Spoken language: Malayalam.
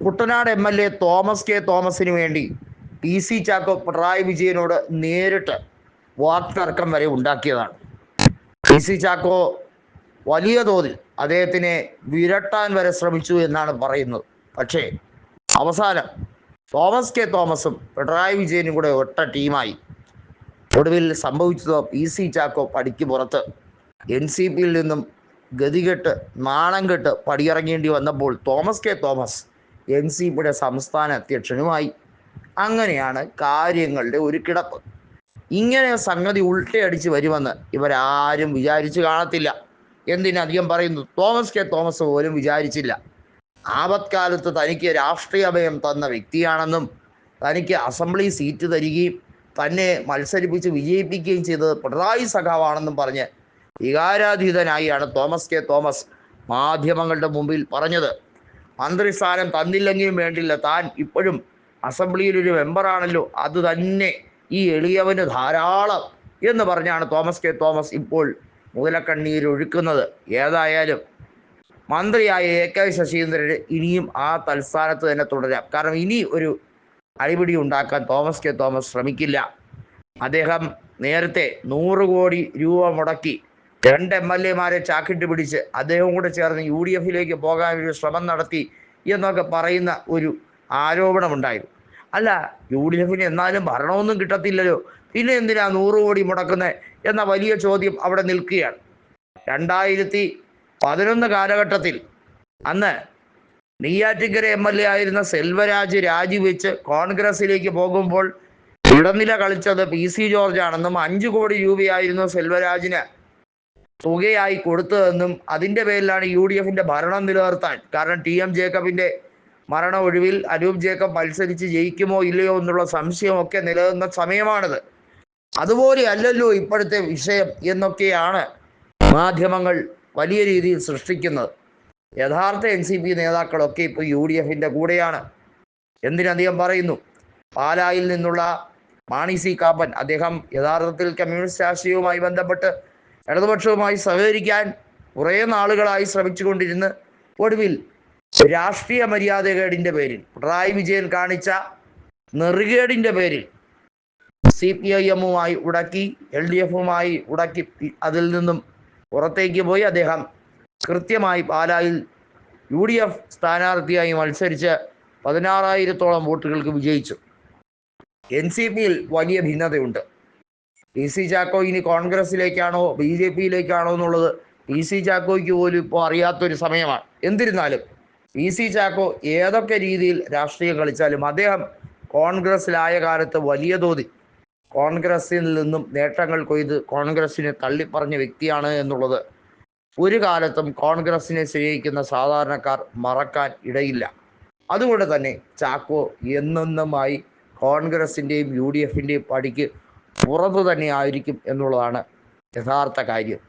Kuttanad M L A Thomas K തോമസിന് വേണ്ടി പി സി ചാക്കോ പിണറായി വിജയനോട് നേരിട്ട് വാക്തർക്കം വരെ ഉണ്ടാക്കിയതാണ്. പി സി ചാക്കോ വലിയ തോതിൽ അദ്ദേഹത്തിനെ വിരട്ടാൻ വരെ ശ്രമിച്ചു എന്നാണ് പറയുന്നത്. പക്ഷേ അവസാനം തോമസ് കെ തോമസും പിണറായി വിജയനും കൂടെ ഒറ്റ ടീമായി ഒടുവിൽ സംഭവിച്ചത് പി സി ചാക്കോ പടിക്ക് പുറത്ത് എൻ സി പിയിൽ നിന്നും ഗതികെട്ട് നാണം കെട്ട് പടിയിറങ്ങേണ്ടി വന്നപ്പോൾ Thomas K Thomas N C പിയുടെ സംസ്ഥാന അധ്യക്ഷനുമായി അങ്ങനെയാണ് കാര്യങ്ങളുടെ ഒരു കിടപ്പ്. ഇങ്ങനെ സംഗതി ഉൾട്ടയടിച്ച് വരുമെന്ന് ഇവരാരും വിചാരിച്ചു കാണത്തില്ല. എന്തിനധികം പറയുന്നു? Thomas K. തോമസ് പോലും വിചാരിച്ചില്ല. ആപത്കാലത്ത് തനിക്ക് രാഷ്ട്രീയ അഭയം തന്ന വ്യക്തിയാണെന്നും തനിക്ക് അസംബ്ലി സീറ്റ് തരികയും തന്നെ മത്സരിപ്പിച്ച് വിജയിപ്പിക്കുകയും ചെയ്തത് പിണറായി സഖാവാണെന്നും പറഞ്ഞ് വികാരാതീതനായാണ് തോമസ് കെ. തോമസ് മാധ്യമങ്ങളുടെ മുമ്പിൽ പറഞ്ഞത്. മന്ത്രിസ്ഥാനം തന്നില്ലെങ്കിലും വേണ്ടില്ല. താൻ ഇപ്പോഴും അസംബ്ലിയിൽ ഒരു മെമ്പറാണല്ലോ അത് തന്നെ ഈ എളിയവന് ധാരാളം എന്ന് പറഞ്ഞാണ് തോമസ് കെ. തോമസ് ഇപ്പോൾ മുതലക്കണ്ണീർ ഒഴുക്കുന്നത്. ഏതായാലും മന്ത്രിയായ എ. കെ. ശശീന്ദ്രന് ഇനിയും ആ തൽസ്ഥാനത്ത് തന്നെ തുടരാം. കാരണം ഇനി ഒരു അടിപിടി ഉണ്ടാക്കാൻ തോമസ് കെ. തോമസ് ശ്രമിക്കില്ല. അദ്ദേഹം നേരത്തെ നൂറ് കോടി രൂപ മുടക്കി രണ്ട് എം എൽ എമാരെ ചാക്കിട്ട് പിടിച്ച് അദ്ദേഹവും കൂടെ ചേർന്ന് യു ഡി എഫിലേക്ക് പോകാൻ ഒരു ശ്രമം നടത്തി എന്നൊക്കെ പറയുന്ന ഒരു ആരോപണമുണ്ടായിരുന്നു അല്ല യു ഡി എഫിന് എന്നാലും ഭരണമൊന്നും കിട്ടത്തില്ലല്ലോ. പിന്നെ എന്തിനാ നൂറ് കോടി മുടക്കുന്നത് എന്ന വലിയ ചോദ്യം അവിടെ നിൽക്കുകയാണ്. രണ്ടായിരത്തി പതിനൊന്ന് കാലഘട്ടത്തിൽ അന്ന് നെയ്യാറ്റിങ്കര എം എൽ എ ആയിരുന്ന സെൽവരാജ് രാജിവെച്ച് കോൺഗ്രസിലേക്ക് പോകുമ്പോൾ ഇടനില കളിച്ചത് പി സി ജോർജ് ആണെന്നും അഞ്ചു കോടി രൂപയായിരുന്നു സെൽവരാജിന് തുകയായി കൊടുത്തതെന്നും അതിന്റെ പേരിലാണ് യു ഡി എഫിന്റെ ഭരണം നിലനിർത്താൻ. കാരണം ടി എം ജേക്കബിന്റെ മരണ ഒഴിവിൽ അനൂപ് ജേക്കബ് മത്സരിച്ച് ജയിക്കുമോ ഇല്ലയോ എന്നുള്ള സംശയമൊക്കെ നിലനിന്ന സമയമാണിത്. അതുപോലെ അല്ലല്ലോ ഇപ്പോഴത്തെ വിഷയം എന്നൊക്കെയാണ് മാധ്യമങ്ങൾ വലിയ രീതിയിൽ സൃഷ്ടിക്കുന്നത്. യഥാർത്ഥ എൻ സി പി നേതാക്കളൊക്കെ ഇപ്പോൾ യു ഡി എഫിന്റെ കൂടെയാണ്. എന്തിനധികം പറയുന്നു? പാലായിൽ നിന്നുള്ള മാണി സി കാപ്പൻ അദ്ദേഹം യഥാർത്ഥത്തിൽ കമ്മ്യൂണിസ്റ്റ് രാഷ്ട്രീയവുമായി ബന്ധപ്പെട്ട് ഇടതുപക്ഷവുമായി സഹകരിക്കാൻ കുറേ നാളുകളായി ശ്രമിച്ചുകൊണ്ടിരുന്ന് ഒടുവിൽ രാഷ്ട്രീയ മര്യാദകേടിന്റെ പേരിൽ പിണറായി വിജയൻ കാണിച്ച നെറുകേടിന്റെ പേരിൽ സി പി ഐ എമ്മുമായി ഉടക്കി എൽ ഡി എഫുമായി ഉടക്കി അതിൽ നിന്നും പുറത്തേക്ക് പോയി അദ്ദേഹം കൃത്യമായി പാലായിൽ യു ഡി എഫ് സ്ഥാനാർത്ഥിയായി മത്സരിച്ച് പതിനാറായിരത്തോളം വോട്ടുകൾക്ക് വിജയിച്ചു. എൻ സി പിയിൽ വലിയ ഭിന്നതയുണ്ട്. പി സി ചാക്കോ ഇനി കോൺഗ്രസിലേക്കാണോ ബി ജെ പിയിലേക്കാണോ എന്നുള്ളത് പി സി ചാക്കോയ്ക്ക് പോലും ഇപ്പോൾ അറിയാത്തൊരു സമയമാണ്. എന്നിരുന്നാലും പി സി ചാക്കോ ഏതൊക്കെ രീതിയിൽ രാഷ്ട്രീയം കളിച്ചാലും അദ്ദേഹം കോൺഗ്രസ്സിലായ കാലത്ത് വലിയ തോതിൽ കോൺഗ്രസ്സിൽ നിന്നും നേട്ടങ്ങൾ കൊയ്ത് കോൺഗ്രസ്സിനെ തള്ളിപ്പറഞ്ഞ വ്യക്തിയാണ് എന്നുള്ളത് ഒരു കാലത്തും കോൺഗ്രസ്സിനെ സ്നേഹിക്കുന്ന സാധാരണക്കാർ മറക്കാൻ ഇടയില്ല. അതുകൊണ്ട് തന്നെ ചാക്കോ എന്നെന്നുമായി കോൺഗ്രസിന്റെയും യു ഡി എഫിന്റെയും പടിക്ക് പുറത്തു തന്നെയായിരിക്കും എന്നുള്ളതാണ് യഥാർത്ഥ കാര്യം.